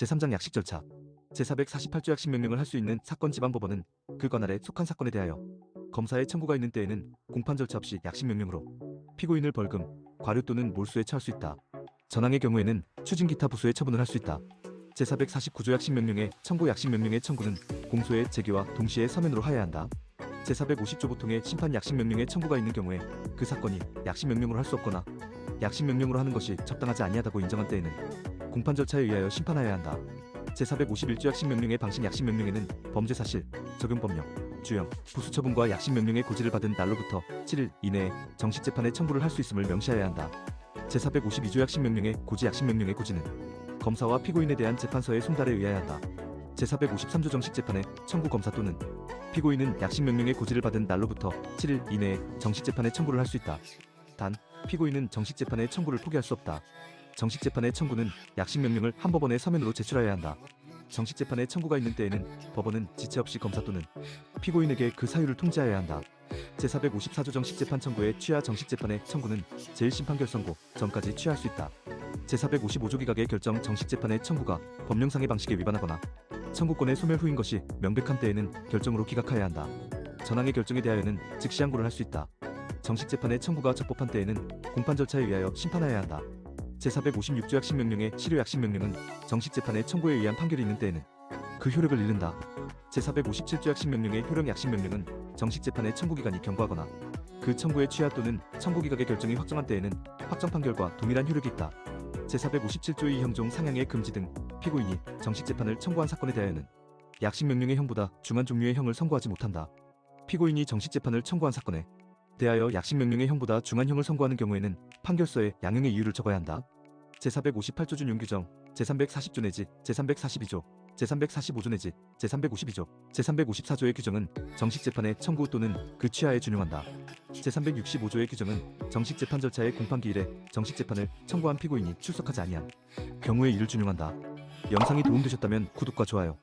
제3장 약식 절차 제448조 약식 명령을 할 수 있는 사건 지방법원은 그 관할에 속한 사건에 대하여 검사의 청구가 있는 때에는 공판 절차 없이 약식 명령으로 피고인을 벌금, 과료 또는 몰수에 처할 수 있다. 전항의 경우에는 추징 기타 부수에 처분을 할 수 있다. 제449조 약식 명령의 청구 약식 명령의 청구는 공소의 제기와 동시에 서면으로 하여야 한다. 제450조 보통의 심판 약식 명령의 청구가 있는 경우에 그 사건이 약식 명령으로 할 수 없거나 약식 명령으로 하는 것이 적당하지 아니하다고 인정한 때에는 공판 절차에 의하여 심판하여야 한다. 제451조 약식 명령의 방식 약식 명령에는 범죄 사실, 적용 법령, 주형, 부수 처분과 약식 명령의 고지를 받은 날로부터 7일 이내에 정식 재판에 청구를 할 수 있음을 명시하여야 한다. 제452조 약식 명령의 고지 약식 명령의 고지는 검사와 피고인에 대한 재판서의 송달에 의하여야 한다. 제453조 정식 재판에 청구 검사 또는 피고인은 약식 명령의 고지를 받은 날로부터 7일 이내에 정식 재판에 청구를 할 수 있다. 단, 피고인은 정식 재판에 청구를 포기할 수 없다. 정식 재판의 청구는 약식 명령을 한 법원에 서면으로 제출하여야 한다. 정식 재판에 청구가 있는 때에는 법원은 지체 없이 검사 또는 피고인에게 그 사유를 통지하여야 한다. 제454조 정식 재판 청구의 취하 정식 재판의 청구는 제1심판 결선고 전까지 취할 수 있다. 제455조 기각의 결정 정식 재판의 청구가 법령상의 방식에 위반하거나 청구권의 소멸 후인 것이 명백한 때에는 결정으로 기각하여야 한다. 전항의 결정에 대하여는 즉시 항고를 할 수 있다. 정식 재판의 청구가 적법한 때에는 공판 절차에 의하여 심판하여야 한다. 제456조 약식 명령의 실효 약식 명령은 정식 재판의 청구에 의한 판결이 있는 때에는 그 효력을 잃는다. 제457조 약식 명령의 효력 약식 명령은 정식 재판의 청구 기간이 경과하거나 그 청구의 취하 또는 청구 기각의 결정이 확정한 때에는 확정 판결과 동일한 효력이 있다. 제457조의 형종 상향의 금지 등 피고인이 정식 재판을 청구한 사건에 대하여는 약식 명령의 형보다 중한 종류의 형을 선고하지 못한다. 피고인이 정식 재판을 청구한 사건에 대하여 약식 명령의 형보다 중한 형을 선고하는 경우에는 판결서에 양형의 이유를 적어야 한다. 제458조 준용 규정, 제340조 내지 제342조, 제345조 내지 제352조, 제354조의 규정은 정식 재판의 청구 또는 그 취하에 준용한다. 제365조의 규정은 정식 재판 절차의 공판 기일에 정식 재판을 청구한 피고인이 출석하지 아니한 경우에 이를 준용한다. 영상이 도움되셨다면 구독과 좋아요,